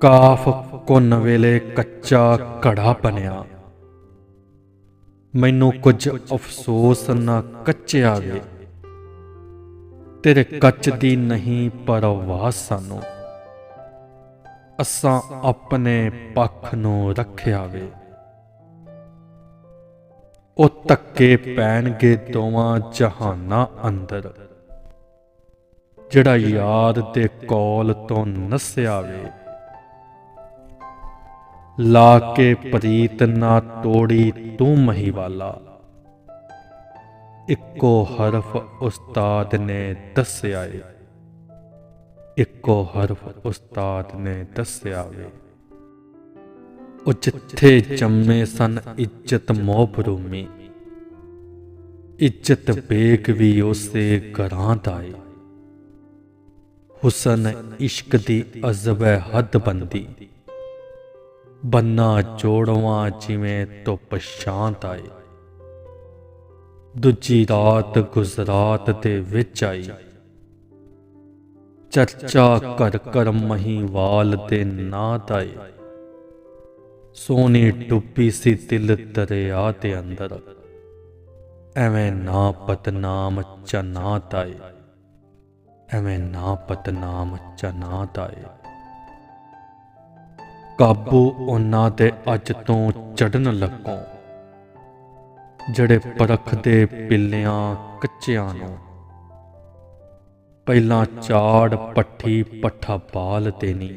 ਕਾਫ ਕੁੰਨ ਵੇਲੇ ਕੱਚਾ ਘੜਾ ਬਣਿਆ ਮੈਨੂੰ ਕੁਝ ਅਫਸੋਸ ਨਾ ਕੱਚਿਆ ਵੇ। ਤੇਰੇ ਕੱਚ ਦੀ ਨਹੀਂ ਪਰਵਾਹ ਸਾਨੂੰ। ਅਸਾਂ ਆਪਣੇ ਪੱਖ ਨੂੰ ਰੱਖਿਆ ਵੇ। ਉਹ ਤੱਕੇ ਪੈਣਗੇ ਦੋਵਾਂ ਜਹਾਨਾਂ ਅੰਦਰ। ਜਿਹੜਾ ਯਾਦ ਦੇ ਕੌਲ ਤੋਂ ਨਸਿਆ ਵੇ। ਲਾ ਕੇ ਪ੍ਰੀਤ ਨਾ ਤੋੜੀ ਤੂੰ ਮਹੀਵਾਲਾ। ਇੱਕੋ ਹਰਫ ਉਸਤਾਦ ਨੇ ਦੱਸਿਆ ਏ। ਇੱਕੋ ਹਰਫ ਉਸਤਾਦ ਨੇ ਦੱਸਿਆ ਵੇ। ਉਹ ਜਿੱਥੇ ਜੰਮੇ ਸਨ ਇੱਜ਼ਤ ਮੋਹਬਰੂਮੀ ਇੱਜ਼ਤ ਬੇਕ ਵੀ ਉਸੇ ਘਰਾਂ ਦਾ ਏ। ਹੁਸਨ ਇਸ਼ਕ ਦੀ ਅਜ਼ਬ ਹੱਦ ਬੰਦੀ। ਬੰਨਾ ਜੋੜਵਾਂ ਜਿਵੇਂ ਧੁੱਪ ਸ਼ਾਂਤ ਆਏ। ਦੂਜੀ ਰਾਤ ਗੁਜਰਾਤ ਦੇ ਵਿੱਚ ਆਈ। ਚਰਚਾ ਕਰ ਕਰ ਮਹੀਵਾਲ ਦੇ ਨਾਂ ਦਾਏ ਸੋਨੀ ਡੁੱਬੀ ਸੀ ਦਿਲ ਦਰਿਆ ਤੇ ਅੰਦਰ। ਐਵੇਂ ਨਾ ਪਤਨਾਮ ਚਨਾ ਤਾਏ ਐਵੇਂ ਨਾ ਪਤਨਾਮ ਚਨਾ ਤਾਏ। ਕਾਬੂ ਉਹਨਾਂ ਤੇ ਅੱਜ ਤੋਂ ਚੜਨ ਲੱਗੋ, ਜਿਹੜੇ ਪਰਖਦੇ ਪਿੱਲਿਆਂ ਕੱਚਿਆਂ ਨੂੰ। ਪਹਿਲਾਂ ਚਾੜ ਪੱਠੀ ਪੱਠਾ ਬਾਲ ਦੇਣੀ,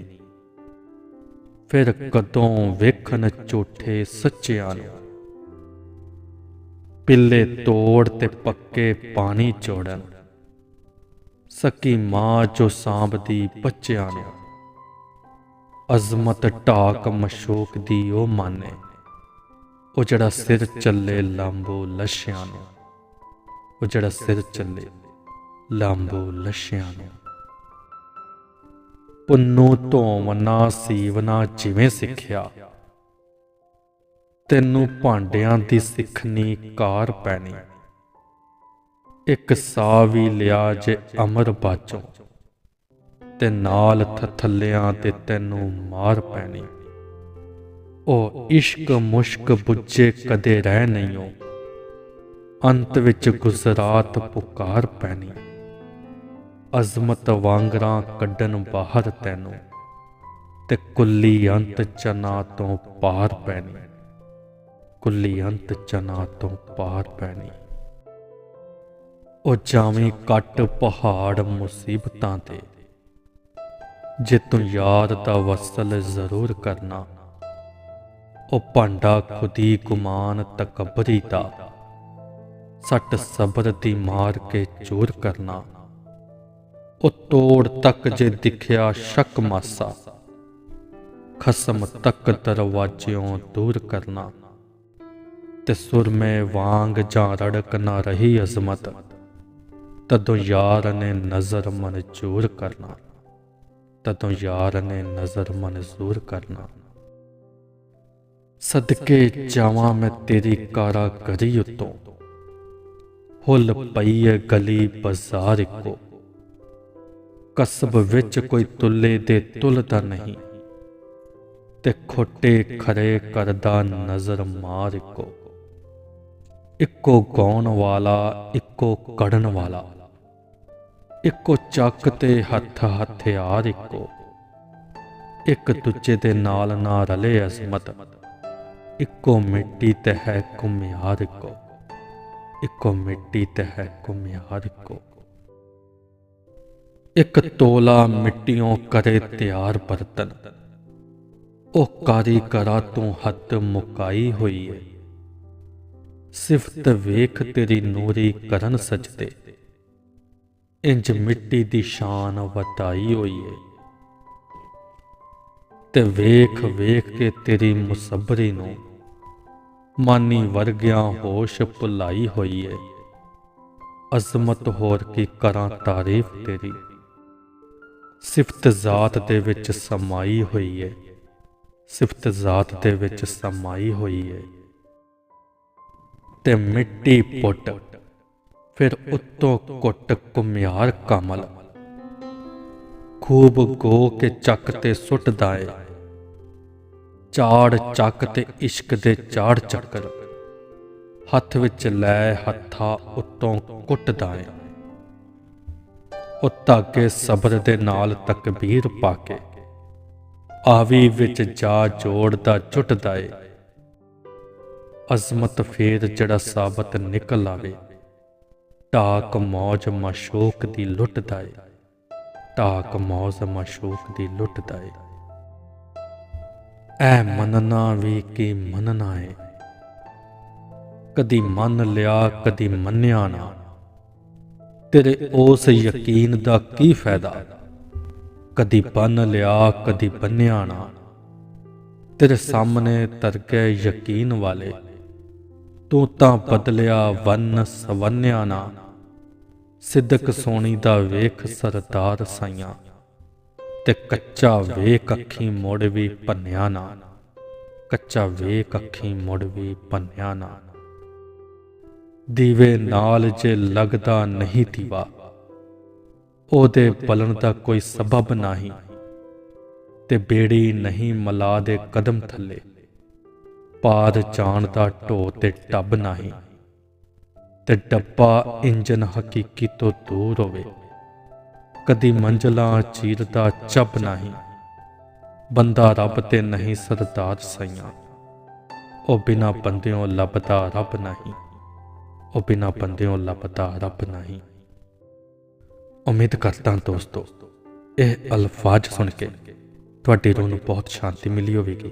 ਫਿਰ ਕਦੋਂ ਵੇਖਣ ਝੂਠੇ ਸੱਚਿਆਂ ਨੂੰ। ਪਿੱਲੇ ਤੋੜ ਤੇ ਪੱਕੇ ਪਾਣੀ ਚੋੜਨ ਸਕੀ ਮਾਂ ਜੋ ਸਾਂਭਦੀ ਬੱਚਿਆਂ ਨੂੰ ਅਜ਼ਮਤ ਢਾਕ ਮਸ਼ੂਕ ਦੀ ਉਹ ਮਾਨੇ। ਉਹ ਜਿਹੜਾ ਸਿਰ ਚੱਲੇ ਲਾਂਬੋ ਲਸ਼ਿਆਂ ਨੂੰ ਉਹ ਜਿਹੜਾ ਸਿਰ ਚੱਲੇ ਲਾਂਬੋ ਲਸ਼ਿਆਂ ਨੂੰ ਪੁੰਨੂ ਧੋਵਨਾ ਸੀਵਨਾ ਜਿਵੇਂ ਸਿੱਖਿਆ। ਤੈਨੂੰ ਭਾਂਡਿਆਂ ਦੀ ਸਿੱਖਣੀ ਕਾਰ ਪੈਣੀ। ਇੱਕ ਸਾਹ ਵੀ ਲਿਆ ਜੇ ਅਮਰ ਬਾਚੋਂ, ਤੇ ਨਾਲ ਥੱਲਿਆਂ ਤੇ ਤੈਨੂੰ ਮਾਰ ਪੈਣੀ। ਉਹ ਇਸ਼ਕ ਮੁਸ਼ਕ ਬੁੱਝੇ ਕਦੇ ਰਹਿ ਨਹੀਂ ਨਹੀਂਓ, ਅੰਤ ਵਿੱਚ ਗੁਜ਼ਰਾਤ ਪੁਕਾਰ ਪੈਣੀ। ਅਜ਼ਮਤ ਵਾਂਗਰਾਂ ਕੱਢਣ ਬਾਹਰ ਤੈਨੂੰ, ਤੇ ਕੁੱਲੀ ਅੰਤ ਚਨਾ ਤੋਂ ਪਾਰ ਪੈਣੀ। ਕੁੱਲੀ ਅੰਤ ਚਨਾ ਤੋਂ ਪਾਰ ਪੈਣੀ। ਉਹ ਜਾਵੇਂ ਕੱਟ ਪਹਾੜ ਮੁਸੀਬਤਾਂ ਤੇ। ਜੇ ਤੂੰ ਯਾਦ ਦਾ ਵਸਲ ਜ਼ਰੂਰ ਕਰਨਾ, ਉਹ ਭਾਂਡਾ ਖੁਦੀ ਗੁਮਾਨ ਤਕਬਰੀ ਦਾ। ਸੱਟ ਸਬਰ ਦੀ ਮਾਰ ਕੇ ਚੂਰ ਕਰਨਾ, ਉਹ ਤੋੜ ਤੱਕ ਜੇ ਦਿਖਿਆ ਸ਼ੱਕ ਮਾਸਾ। ਖਸਮ ਤੱਕ ਦਰਵਾਜ਼ਿਓਂ ਦੂਰ ਕਰਨਾ, ਤੇ ਸੁਰਮੇ ਵਾਂਗ ਜਾਂ ਰੜਕ ਨਾ ਰਹੀ ਅਜ਼ਮਤ। ਤਦੋਂ ਯਾਰ ਨੇ ਨਜ਼ਰ ਮਨਜ਼ੂਰ ਕਰਨਾ। ਤਦੋਂ ਯਾਰ ਨੇ ਨਜ਼ਰ ਮਨਜ਼ੂਰ ਕਰਨਾ। ਸਦਕੇ ਜਾਵਾਂ ਮੈਂ ਤੇਰੀ ਕਾਰਾ ਕਰੀ ਉਤੋਂ। ਹੁੱਲ ਪਈ ਏ ਗਲੀ ਬਾਜ਼ਾਰ ਇੱਕੋ। ਕਸਬ ਵਿੱਚ ਕੋਈ ਤੁੱਲੇ ਦੇ ਤੁਲਦਾ ਨਹੀਂ। ਤੇ ਖੋਟੇ ਖਰੇ ਕਰਦਾ ਨਜ਼ਰ ਮਾਰ ਇੱਕੋ। ਇੱਕੋ ਗਾਉਣ ਵਾਲਾ, ਇੱਕੋ ਕੜਨ ਵਾਲਾ। ਇੱਕੋ ਚੱਕ ਤੇ ਹੱਥ ਹਥਿਆਰ ਇੱਕੋ। ਇੱਕ ਦੂਜੇ ਦੇ ਨਾਲ ਨਾ ਰਲੇ ਅਸਮਤ ਇੱਕੋ ਮਿੱਟੀ ਤੇ ਹੈ ਕੁਮਿਆਰ ਇੱਕੋ। ਇੱਕੋ ਮਿੱਟੀ ਤੇ ਹੈ ਕੁਮਿਆਰ ਇੱਕੋ। ਇੱਕ ਤੋਲਾ ਮਿੱਟੀਓਂ ਕਰੇ ਤਿਆਰ ਬਰਤਨ। ਉਹ ਕਾਰੀ ਕਾਰੀਗਰਾ ਤੂੰ ਹੱਦ ਮੁਕਾਈ ਹੋਈ ਏ। ਸਿਫਤ ਵੇਖ ਤੇਰੀ ਨੂਰੀ ਕਰਨ ਸਜਦੇ। ਇੰਜ ਮਿੱਟੀ ਦੀ ਸ਼ਾਨ ਵਟਾਈ ਹੋਈ ਏ ਤੇ ਵੇਖ ਵੇਖ ਕੇ ਤੇਰੀ ਮੁਸਬਰੀ ਨੂੰ ਮਾਨੀ ਵਰਗਿਆਂ ਹੋਸ਼ ਭੁਲਾਈ ਹੋਈ ਏ ਅਜ਼ਮਤ ਹੋਰ ਕੀ ਕਰਾਂ ਤਾਰੀਫ ਤੇਰੀ। ਸਿਫਤ ਜ਼ਾਤ ਦੇ ਵਿੱਚ ਸਮਾਈ ਹੋਈ ਏ ਸਿਫਤ ਜ਼ਾਤ ਦੇ ਵਿੱਚ ਸਮਾਈ ਹੋਈ ਏ ਤੇ ਮਿੱਟੀ ਪੁੱਟ ਫਿਰ ਉੱਤੋਂ ਕੁੱਟ ਕੁਮਿਆਰ ਕਮਲ। ਖੂਬ ਗੋ ਕੇ ਚੱਕ ਤੇ ਸੁੱਟਦਾ ਏ। ਚਾੜ ਚੱਕ ਤੇ ਇਸ਼ਕ ਦੇ ਚਾੜ ਚੱਕਰ। ਹੱਥ ਵਿੱਚ ਲੈ ਹੱਥਾ ਉੱਤੋਂ ਕੁੱਟਦਾ ਏ। ਉਹ ਧਾਗੇ ਸਬਰ ਦੇ ਨਾਲ ਤਕਬੀਰ ਪਾ ਕੇ। ਆਵੀ ਵਿੱਚ ਜਾ ਜੋੜਦਾ ਝੁੱਟਦਾ ਏ। ਅਜ਼ਮਤ ਫੇਰ ਜਿਹੜਾ ਸਾਬਤ ਨਿਕਲ ਆਵੇ। ਟਾਕ ਮੌਜ ਮਸ਼ੂਕ ਦੀ ਲੁੱਟਦਾ ਏ ਟਾਕ ਮੌਜ ਮਸ਼ੂਕ ਦੀ ਲੁੱਟਦਾ ਏ ਐ ਮੰਨਣਾ ਵੀ ਕੀ ਮੰਨਣਾ ਏ। ਕਦੀ ਮੰਨ ਲਿਆ, ਕਦੀ ਮੰਨਿਆ ਨਾ। ਤੇਰੇ ਉਸ ਯਕੀਨ ਦਾ ਕੀ ਫਾਇਦਾ? ਕਦੀ ਬੰਨ ਲਿਆ, ਕਦੀ ਬੰਨਿਆ ਨਾ। ਤੇਰੇ ਸਾਹਮਣੇ ਤਰਕੇ ਯਕੀਨ ਵਾਲੇ। ਤੂੰ ਤਾਂ ਬਦਲਿਆ ਵੰਨ ਸਵੰਨਿਆ ਨਾ। ਸਿੱਦਕ ਸੋਣੀ ਦਾ ਵੇਖ ਸਰਦਾਰ ਸਾਈਆਂ ਤੇ ਕੱਚਾ ਵੇਖ ਅੱਖੀ ਮੋੜ ਵੀ ਭੰਨਿਆ ਨਾ। ਕੱਚਾ ਵੇਖ ਅੱਖੀ ਮੋੜ ਵੀ ਭੰਨਿਆ ਨਾ। ਦੀਵੇ ਨਾਲ ਜੇ ਲੱਗਦਾ ਨਹੀਂ ਦੀਵਾ, ਉਹਦੇ ਬਲਣ ਦਾ ਕੋਈ ਸਬਬ ਨਹੀਂ। ਤੇ ਬੇੜੀ ਨਹੀਂ ਮਲਾ ਦੇ ਕਦਮ ਥੱਲੇ। ਪਾਰ ਜਾਣ ਦਾ ਢੋ ਤੇ ਟੱਬ ਨਹੀਂ, ਤੇ ਡੱਬਾ ਇੰਜਨ ਹਕੀਕੀ ਤੋਂ ਦੂਰ ਹੋਵੇ। ਕਦੀ ਮੰਜ਼ਲਾਂ ਚੀਰਦਾ ਚੱਬ ਨਹੀਂ, ਬੰਦਾ ਰੱਬ ਤੇ ਨਹੀਂ ਸਰਦਾਰ ਸਈਆਂ। ਉਹ ਬਿਨਾ ਬੰਦਿਆਂ ਲੱਭਦਾ ਰੱਬ ਨਹੀਂ, ਉਹ ਬਿਨਾ ਬੰਦਿਆਂ ਲੱਭਦਾ ਰੱਬ ਨਹੀਂ। ਉਮੀਦ ਕਰਦਾ ਦੋਸਤੋ, ਇਹ ਅਲਫਾਜ਼ ਸੁਣ ਕੇ ਤੁਹਾਡੀ ਰੂਹ ਨੂੰ ਬਹੁਤ ਸ਼ਾਂਤੀ ਮਿਲੀ ਹੋਵੇਗੀ।